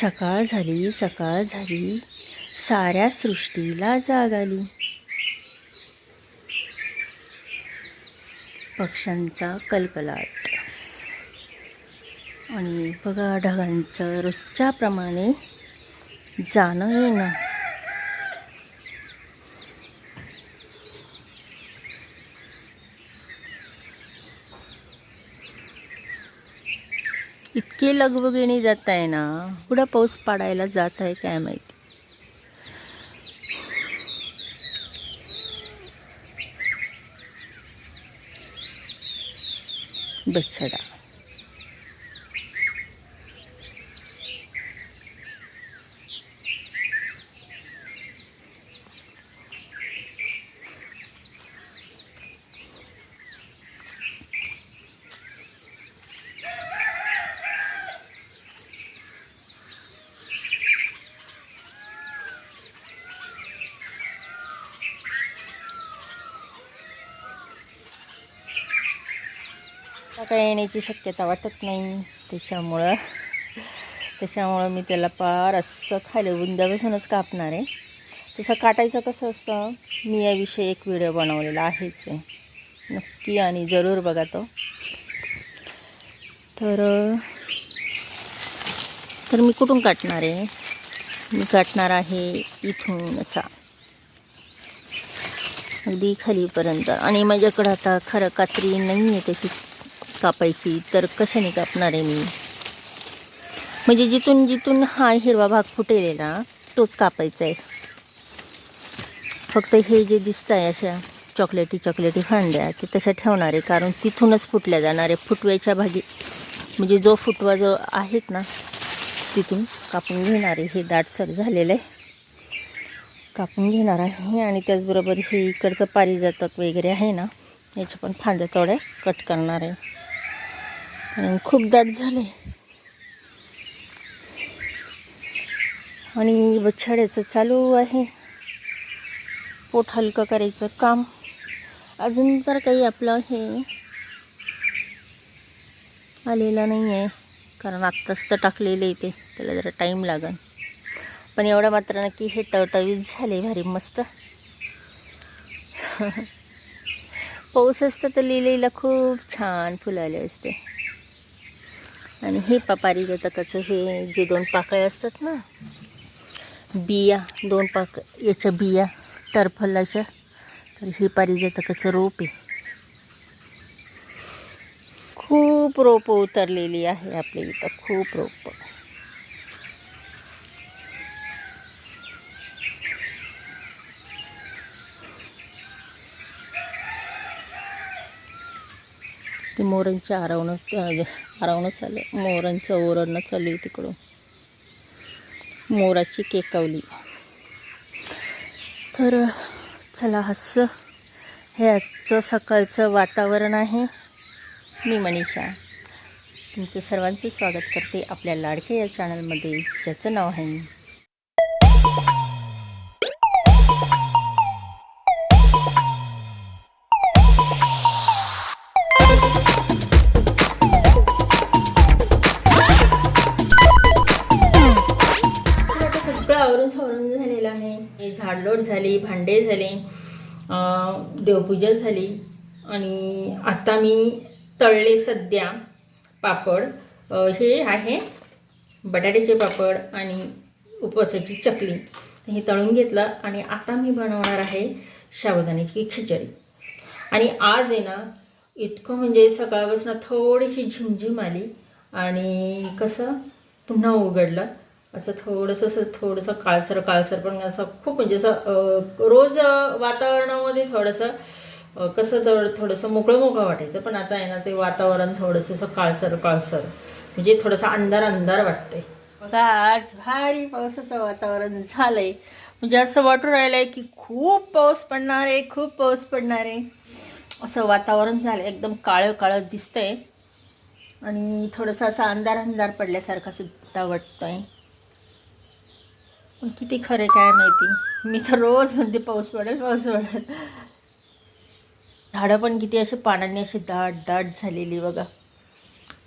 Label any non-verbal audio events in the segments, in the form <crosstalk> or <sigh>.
सकाळ झाली सकाळ झाली. साऱ्या सृष्टीला जाग आली. पक्ष्यांचा कलकलाट. आणि बघा ढगांचं रोजच्याप्रमाणे जाणं येणं इतकी लगबगिणी जात आहे ना पुढं पाऊस पाडायला जात आहे काय माहिती? बछडा. काय येण्याची शक्यता वाटत नाही. त्याच्यामुळं त्याच्यामुळं मी त्याला पार असं खाली बुंद्यापासूनच कापणार आहे. तसं काटायचं कसं असतं? मी याविषयी एक व्हिडिओ बनवलेला आहेच आहे. नक्की आणि जरूर बघा तो. तर तर मी कुठून काटणार आहे? मी काटणार आहे इथून असा. अगदी खालीपर्यंत. आणि माझ्याकडं आता खरं कात्री नाही आहे तशी. कापायची तर कशाने कापणार आहे मी? म्हणजे जिथून जिथून हा हिरवा भाग फुटेलेला तोच कापायचा आहे. फक्त हे जे दिसत आहे अशा चॉकलेटी चॉकलेटी फांड्या ते तशा ठेवणार आहे कारण तिथूनच फुटल्या जाणार आहे. फुटव्याच्या भागी म्हणजे जो फुटवा जो आहेत ना तिथून कापून घेणार आहे. हे दाटसर झालेलं आहे. कापून घेणार आहे आणि त्याचबरोबर हे इकडचं पारिजातक वगैरे आहे ना याच्या पण फांद्या थोड्या कट करणार आहे. खूप दाट झाले. आणि बछाड्याचं चालू आहे. पोट हलकं करायचं काम. अजून तर काही आपलं हे आलेलं नाही आहे कारण आत्ताच तर टाकलेलं आहे ते. त्याला जरा टाईम लागेल पण एवढं मात्र नक्की हे टवटवीत झाले. भारी मस्त. <laughs> पाऊस असतं तर लिहिलेला खूप छान फुलाले असते. आणि हे पापारी जातकाचं हे जे दोन पाकळ्या असतात ना बिया दोन पाक याच्या बिया टरफलाच्या तर हे पारिजातकाचं रोप आहे. खूप रोपं उतरलेली आहे आपल्या इथं खूप रोपं. ते मोरांची आरवणं आरवणं चालू मोरांचं ओरडणं चालू आहे तिकडून. मोराची केकावली. तर चला हसं. हे आजचं सकाळचं वातावरण आहे. मी मनीषा. तुमचं सर्वांचं स्वागत करते आपल्या लाडक्या या चॅनलमध्ये ज्याचं नाव आहे भांडे झाले देवपूजा झाली आणि आता मी तळले सध्या पापड. हे आहे बटाट्याचे पापड आणि उपवासाची चकली. हे तळून घेतलं आणि आता मी बनवणार आहे शाबुदाण्याची खिचडी. आणि आज आहे ना इतकं म्हणजे सकाळपासून थोडीशी झिमझिम आली आणि कसं पुन्हा उघडलं. असं थोडंसं असं थोडंसं काळसर काळसर पण असं खूप म्हणजे असं रोज वातावरणामध्ये थोडंसं कसं थोडं थोडंसं मोकळं मोकळं वाटायचं. पण आता आहे ना ते वातावरण थोडंसं असं काळसर काळसर. म्हणजे थोडंसं अंधार अंधार वाटतंय. बघा आज भारी पावसाचं वातावरण झालंय. म्हणजे असं वाटून राहिलंय की खूप पाऊस पडणार आहे खूप पाऊस पडणार आहे. असं वातावरण झालं एकदम काळं काळं दिसतंय. आणि थोडंसं असं अंधार अंधार पडल्यासारखं सुद्धा वाटतंय. पण किती खरे काय माहिती? मी तर रोज म्हणते पाऊस पडेल पाऊस पडेल. झाडं पण किती अशी पानांनी अशी दाट दाट झालेली बघा.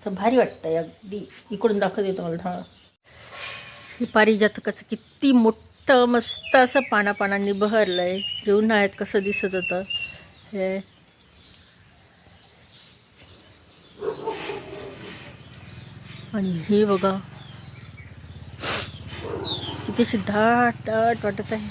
असं भारी वाटतंय अगदी. इकडून दाखवते तुम्हाला झाड हे पारिजातकाचं किती मोठं मस्त असं पानापानांनी बहरलं आहे जे उन्हाळ्यात कसं दिसत होतं. हे. आणि हे बघा. कितीशी दाट दाट वाटत आहे.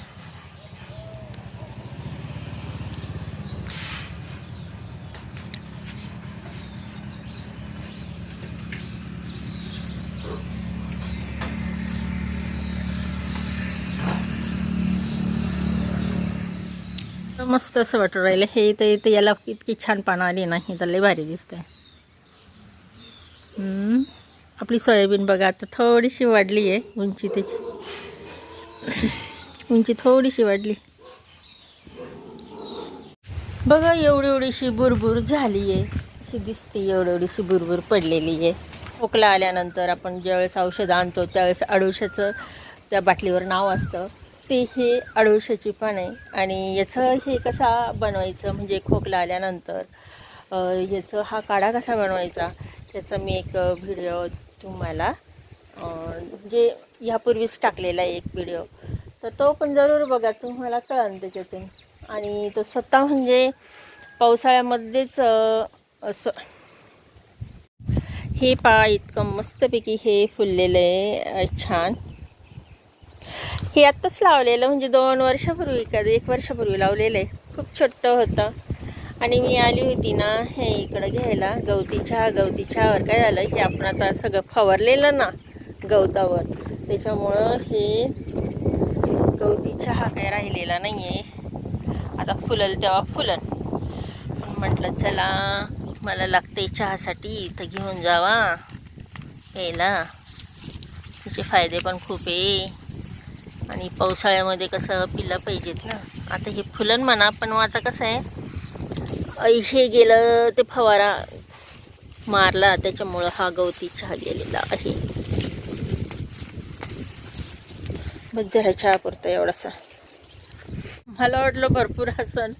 मस्त असं वाटू राहिलं. हे तर इथं याला इतकी छान पानं आली नाही तर लय भारी दिसतंय. आपली सोयाबीन बघा आता थोडीशी वाढली आहे उंची त्याची उंची थोडीशी वाढली. बघा एवढी एवढीशी बुरबुर झाली आहे. अशी दिसते एवढी एवढीशी बुरबुर पडलेली आहे. खोकला आल्यानंतर आपण ज्यावेळेस औषध आणतो त्यावेळेस अडुशाचं त्या बाटलीवर नाव असतं. ते हे अडुळशाची पान आहे आणि याचं हे कसा बनवायचं म्हणजे खोकला आल्यानंतर याचं हा काढा कसा बनवायचा त्याचा मी एक व्हिडिओ तुम्हाला म्हणजे ह्यापूर्वीच टाकलेला आहे एक व्हिडिओ तर तो पण जरूर बघा तुम्हाला कळन त्याच्यातून. आणि तो स्वतः म्हणजे पावसाळ्यामध्येच असं हे पा इतकं मस्तपैकी हे फुललेलं आहे. छान. हे आत्ताच लावलेलं म्हणजे दोन वर्षापूर्वी का एक वर्षापूर्वी लावलेलं आहे. खूप छोटं होतं. आणि मी आली होती ना हे इकडं घ्यायला गवती चहा गवती चहावर काय झालं हे आपण आता सगळं फवारलेलं ना गवतावर. त्याच्यामुळं हे गवती चहा काय राहिलेला नाही आहे आता फुलल तेव्हा फुलन. पण म्हटलं चला मला लागते चहासाठी इथं घेऊन जावा. यायला. त्याचे फायदे पण खूप आहे. आणि पावसाळ्यामध्ये कसं पिलं पाहिजेत ना. आता हे फुलन म्हणा पण मग आता कसं आहे हे गेलं ते फवारा मारला त्याच्यामुळं हा गवती चहा गेलेला आहे. बस जरा चहा पुरता एवढासा. मला वाटलं भरपूर हसन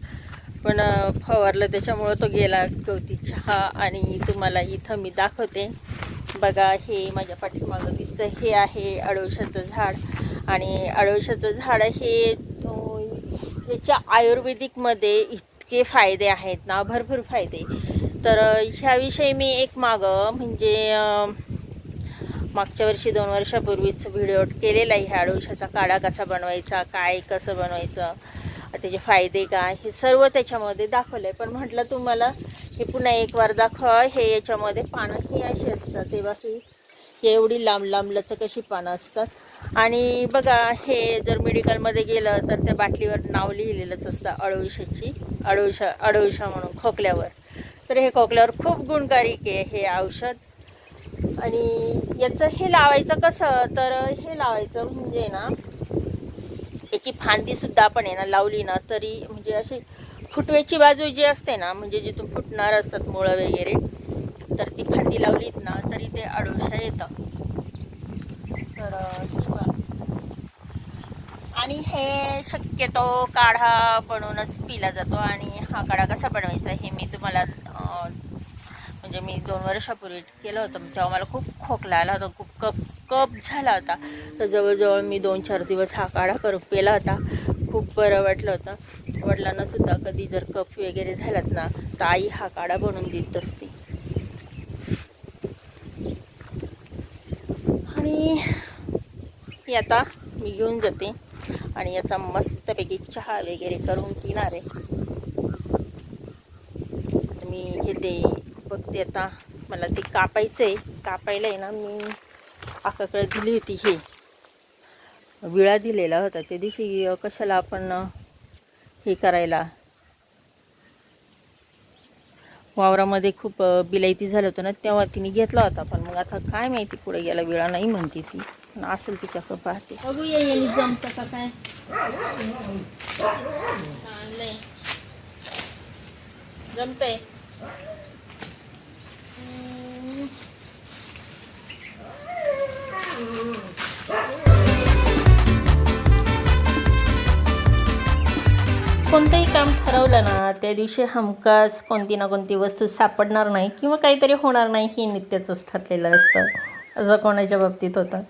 पण फवारलं त्याच्यामुळं तो गेला गवती चहा आणि तुम्हाला इथं मी दाखवते. बघा हे माझ्या पाठीमागं दिसतं. हे आहे अडोशाचं झाड आणि अडोशाचं झाड हे ह्याच्या आयुर्वेदिकमध्ये इतके फायदे आहेत ना भरपूर फायदे. तर ह्याविषयी मी एक मागं म्हणजे मागच्या वर्षी दोन वर्षापूर्वीच व्हिडिओ केलेला आहे ह्या अडोशाचा काढा कसा बनवायचा काय कसं बनवायचं त्याचे फायदे काय हे सर्व त्याच्यामध्ये दाखवलं आहे पण म्हटलं तुम्हाला हे पुन्हा एक वार दाखवा हे याच्यामध्ये पानं ही अशी असतात तेव्हा ही एवढी लांब लांब लचक अशी पानं असतात. आणि बघा हे जर मेडिकलमध्ये गेलं तर त्या बाटलीवर नाव लिहिलेलंच असतं अडोशाची अडोशा अडोशा म्हणून खोकल्यावर. तर हे खोकल्यावर खूप गुणकारी आहे हे औषध. आणि याचं हे लावायचं कसं? तर हे लावायचं म्हणजे ना याची फांदीसुद्धा आपण आहे ना लावली ना तरी म्हणजे अशी फुटव्याची बाजू जी असते ना म्हणजे जिथून फुटणार असतात मुळं वगैरे तर ती फांदी लावलीत ना तरी ते अडोशा येतं. तर आणि हे शक्यतो काढा बनवूनच पिला जातो आणि हा काढा कसा बनवायचा हे मी तुम्हाला म्हणजे मी दोन वर्षापूर्वी केलं होतं तेव्हा मला खूप खोकला आला होता खूप कप कप झाला होता. तर जवळजवळ मी दोन चार दिवस हा काढा करून पेला होता. खूप बरं वाटलं होतं. वडिलांनासुद्धा कधी जर कप वगैरे झालात ना तर आई हा काढा बनवून देत असते. आणि आता मी घेऊन जाते. आणि याचा मस्तपैकी चहा वगैरे करून पिणार आहे. मी घेते बघते आता मला ते कापायचं आहे कापायला आहे ना मी आकाकडे दिली होती हे. विळा दिलेला होता. त्या दिवशी कशाला आपण हे करायला? वावरामध्ये खूप बिलायती झालं होतं ना तेव्हा तिने घेतला होता. पण मग आता काय माहिती पुढे गेला विळा नाही म्हणते ती. पण असेल तिच्याकडं पाहते. बघूया येईल जमतं का काय? जमतंय? कोणतंही काम ठरवलं ना त्या दिवशी हमखास कोणती ना कोणती वस्तू सापडणार नाही किंवा काहीतरी होणार नाही हे नित्याचंच ठरलेलं असतं. असं कोणाच्या बाबतीत होतं?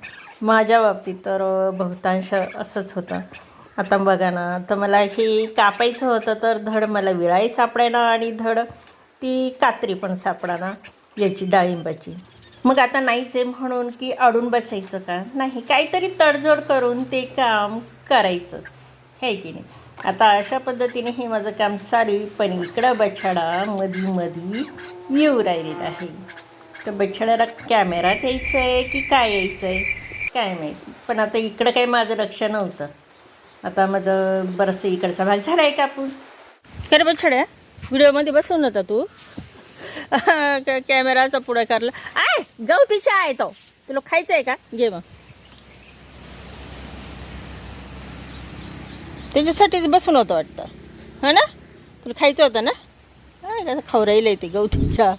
माझ्या बाबतीत तर बहुतांश असंच होतं. आता बघा ना तर मला हे कापायचं होतं तर धड मला विळाही सापडायला आणि धड ती कात्री पण सापडाना याची डाळिंबाची. मग आता नाहीच आहे म्हणून की अडून बसायचं का? नाही काहीतरी तडजोड करून ते काम करायचंच. आहे की नाही? आता अशा पद्धतीने हे माझं काम चालेल पण इकडं बछाडा मधी मधी येऊ राहिलेला आहे. तर बछड्याला कॅमेरात यायचं आहे की काय यायचं आहे काय माहिती. पण आता इकडं काही माझं लक्ष नव्हतं. आता माझं बरंचसं इकडचा भाग झाला आहे का आपण कर बछड्या. व्हिडिओमध्ये बसवून होता तू. कॅमेराचा पुढे करला. आय गवतीच्या आहे तो. तुला खायचं आहे का? घे मग. त्याच्यासाठीच बसून होतं वाटतं. हा ना? तुला खायचं होतं ना? काय खाऊ राहिलं ते गवतीच्या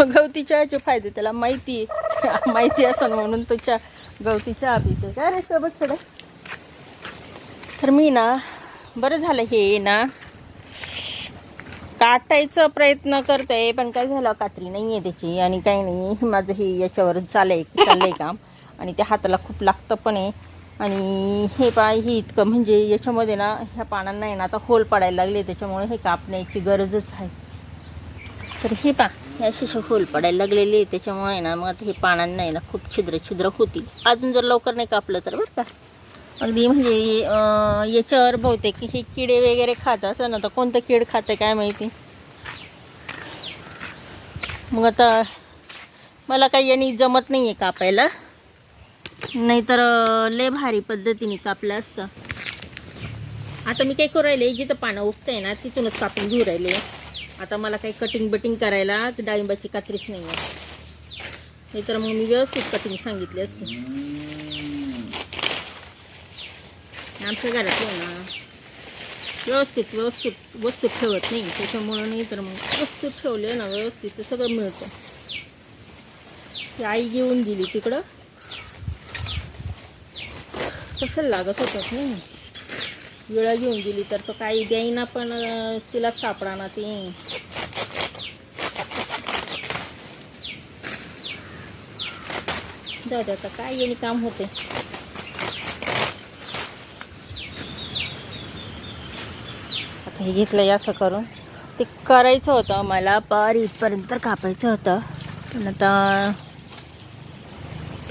गवती चहाचे फायदे त्याला माहिती आहे. माहिती असेल म्हणून तो चहा गवती चहा पिते काय रे का बघ तर मी ना बरं झालं हे ना. काटायचा प्रयत्न करते पण काय झालं कात्री नाही आहे त्याची आणि काही नाही. माझं हे याच्यावर चालय चाललंय काम. आणि त्या हाताला खूप लागतं पण आहे आणि हे पाय हे इतकं म्हणजे याच्यामध्ये ना ह्या पानांना आहे ना आता होल पडायला लागले. त्याच्यामुळे हे कापण्याची गरजच आहे. तर हे पा हे असे असे होल पडायला लागलेले आहे, त्याच्यामुळे ना मग हे पानांना आहे ना खूप छिद्र छिद्र होतील. अजून जर लवकर नाही कापलं तर बरं का. अगदी म्हणजे अं, याच्यावर बहुतेक हे किडे वगैरे खात असं ना तर कोणतं कीड खातं काय माहिती? मग आता मला काही यांनी जमत नाही आहे कापायला. नाहीतर लय भारी पद्धतीने कापलं असतं. आता मी काय करू राहिले जिथं पानं उगतंय ना तिथूनच कापून घेऊ राहिले. आता मला काही कटिंग बटिंग करायला डाळिंबाची कात्रीच नाही आहे नाहीतर मग मी व्यवस्थित कटिंग सांगितली असते. आमच्या घरात आहे ना व्यवस्थित व्यवस्थित वस्तू ठेवत नाही. त्याच्यामुळं नाही तर मग वस्तू ठेवले ना व्यवस्थित सगळं मिळतं. ती आई घेऊन दिली तिकडं. कसं लागत होतात नाही. विळा घेऊन दिली तर तो काही द्याईना पण तिला सापडा ना ती दादा आता काय येणे काम होते. हे घेतलं असं करून. ते करायचं होतं मला पार इथपर्यंत कापायचं होतं. पण आता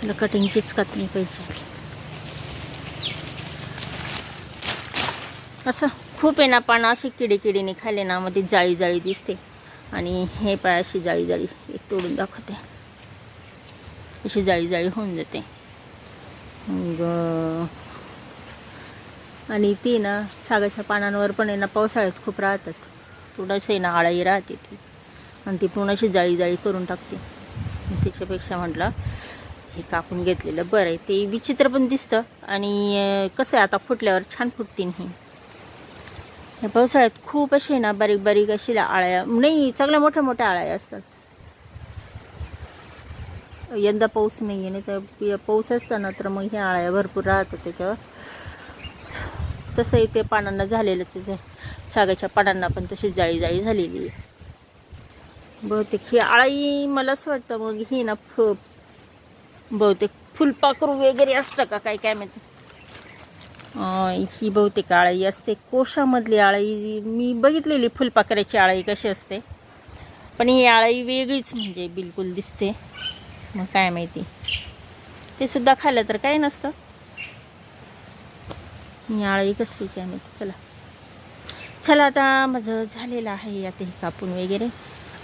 तुला कटिंगचीच कातणी पाहिजे. असं खूप आहे ना पानं अशी किडे किडीने खाल्ले ना मग ती जाळी जाळी दिसते. आणि हे पाय अशी जाळी जाळी एक तोडून दाखवते. अशी जाळी जाळी होऊन जाते. मग आणि ती ना सागाच्या पानांवर पण आहे ना पावसाळ्यात खूप राहतात. थोडंसं आहे ना आळाई राहते ती. आणि ती पूर्णशी जाळी जाळी करून टाकते. त्याच्यापेक्षा म्हटलं हे कापून घेतलेलं बरं आहे. ते विचित्र पण दिसतं. आणि कसं आहे आता फुटल्यावर छान फुटतीन ही. या पावसाळ्यात खूप असे ना बारीक बारीक अशी आळ्या नाही चांगल्या मोठ्या मोठ्या आळ्या असतात. यंदा पाऊस नाही आहे नाही तर पाऊस असताना तर मग ह्या आळ्या भरपूर राहतात त्याच्यावर. तसंही ते पानांना झालेलं त्याच्या सागाच्या पानांना पण तशी जाळी जाळी झालेली आहे. बहुतेक ही आळी मला असं वाटतं मग ही ना फ बहुतेक फुलपाखरू वगैरे असतं का? काय काय माहिती? ही बहुतेक आळी असते. कोशामधली आळी मी बघितलेली फुलपाखराची आळी कशी असते. पण ही आळी वेगळीच म्हणजे बिलकुल दिसते. मग काय माहिती? ते सुद्धा खाल्लं तर काय नसतं. मी आळी कसली काय माहिती. चला. चला आता माझं झालेलं आहे आता हे कापून वगैरे.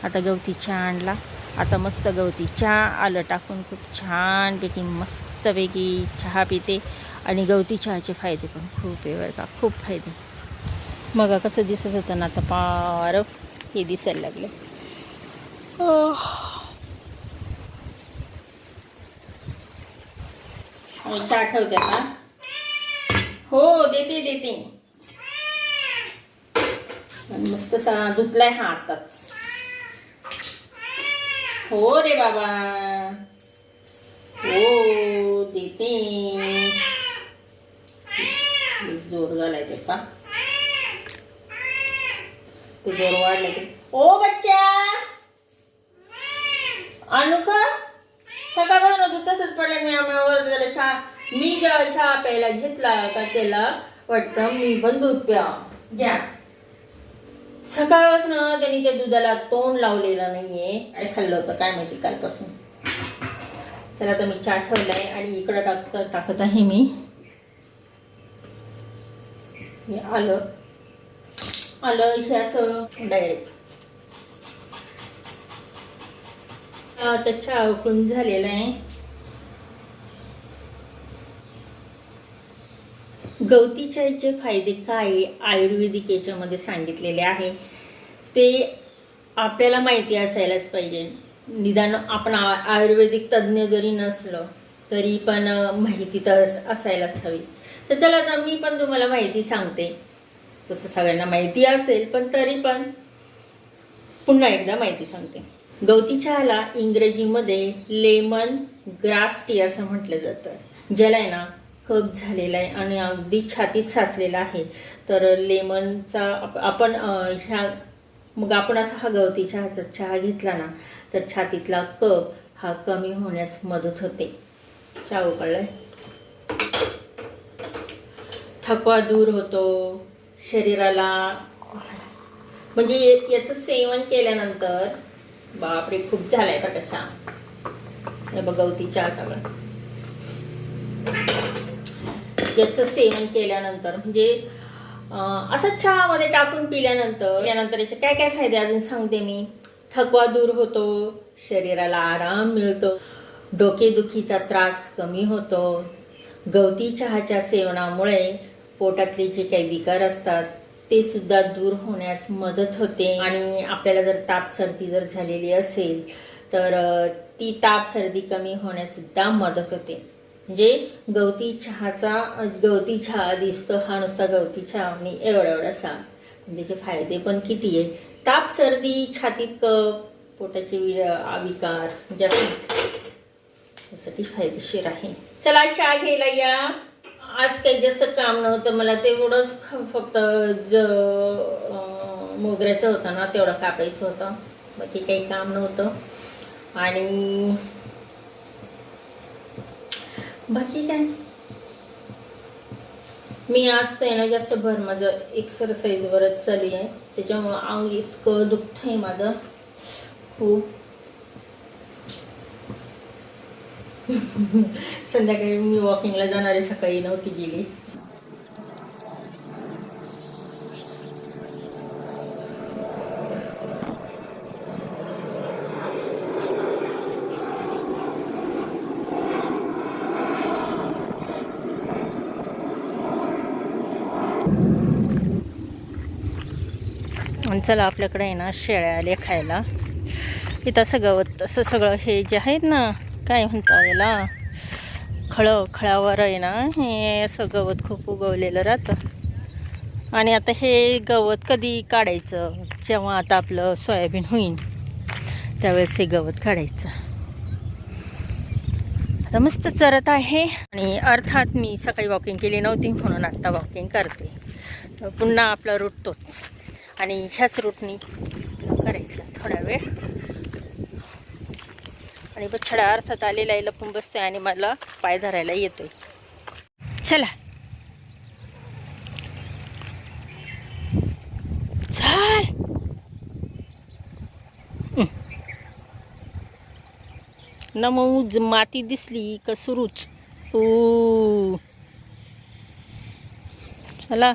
आता गवती चहा आणला आता मस्त गवती चहा आलं टाकून खूप छानपैकी मस्तपैकी चहा पिते. आणि गवती चहाचे फायदे पण खूप आहे बरं का खूप फायदे. मग कसं दिसत होतं ना आता पार हे दिसायला लागले. चहा ठेवते का? हो देते देते. मस्त धुतलाय हा आताच. हो रे बाबा. हो देते. जोर झालाय त्याचा. तो जोर वाढलाय ते. ओ बच्चा! आणू का सकाळपासून दूध तसंच पडलं मी चहा मी जेव्हा चहा प्यायला घेतला का त्याला वाटतं मी पण दूध प्या. घ्या. सकाळपासून त्यांनी त्या दुधाला तोंड लावलेलं नाहीये आणि खाल्लं होतं काय माहिती कालपासून. चला आता मी चहा ठेवलाय आणि इकडं टाकत टाकत आहे मी. हे आलं. आलं हे असं डायरेक्ट आता चहा उकळून झालेला आहे. गवती चायचे फायदे काय आयुर्वेदिक याच्यामध्ये सांगितलेले आहे ते आपल्याला माहिती असायलाच पाहिजे. निदान आपण आयुर्वेदिक तज्ज्ञ जरी नसलं तरी पण माहिती तर असायलाच हवी. तर चला आता मी पण तुम्हाला माहिती सांगते. तसं सगळ्यांना माहिती असेल पण तरी पण पुन्हा एकदा माहिती सांगते. गवती चहाला इंग्रजीमध्ये लेमन ग्रास टी असं म्हटलं जातं. ज्याला आहे ना कप झालेला आहे आणि अगदी छातीत साचलेला आहे. तर लेमनचा आपण ह्या मग आपण असा हा गवती चहाचा चहा घेतला ना तर छातीतला कप हा कमी होण्यास मदत होते. चहा उकळलाय. थकवा दूर होतो. शरीराला म्हणजे याचं सेवन केल्यानंतर बापरे खूप झालाय बघा चहा. हे बघ गवती चहा सगळं याचं सेवन केल्यानंतर म्हणजे असं चहामध्ये टाकून पिल्यानंतर त्यानंतर याचे काय काय फायदे अजून सांगते मी. थकवा दूर होतो शरीराला आराम मिळतो डोकेदुखीचा त्रास कमी होतो. गवती चहाच्या सेवनामुळे पोटातले जे काही विकार असतात ते सुद्धा दूर होण्यास मदत होते. आणि आपल्याला जर ताप सर्दी जर झालेली असेल तर ती ताप सर्दी कमी होण्यास सुद्धा मदत होते. म्हणजे गवती चहाचा गवती चहा दिसतो हा नुसता गवती चहा आणि एवढा एवढासा त्याचे म्हणजे फायदे पण किती आहे. ताप सर्दी छातीत कप पोटाचे वि- अ, विकार जास्त. त्यासाठी फायदेशीर आहे. चला चहा घ्यायला या. आज काही जास्त काम नव्हतं मला तेवढंच ख- फक्त ज मोगऱ्याचं होतं ना तेवढं कापायचं होतं. बाकी काही काम नव्हतं. आणि बाकी काय? मी आज आहे ना जास्त भर माझं एक्सरसाइजवरच चालली आहे. त्याच्यामुळं अंग इतकं दुखतंय माझं. खूप. <laughs> संध्याकाळी मी वॉकिंगला जाणारे सकाळी नव्हती गेली. आणि चला आपल्याकडे आहे ना शेळ्या आले खायला. इथं असं गवत असं सगळं हे जे आहेत ना काय म्हणता याला? खळं खळावर आहे ना हे असं गवत खूप उगवलेलं राहतं. आणि आता हे गवत कधी काढायचं? जेव्हा आता आपलं सोयाबीन होईल त्यावेळेस हे गवत काढायचं. आता मस्त चरत आहे. आणि अर्थात मी सकाळी वॉकिंग केली नव्हती म्हणून आत्ता वॉकिंग करते. पुन्हा आपला रूट तोच. आणि ह्याच रूटनी करायचं थोडा वेळ. आणि बछडा अर्थात आलेला आहे लपून बसतोय आणि मला पाय धरायला येतोय. चला. चाल. हं. नमूज माती दिसली का सुरूच? ओ चला.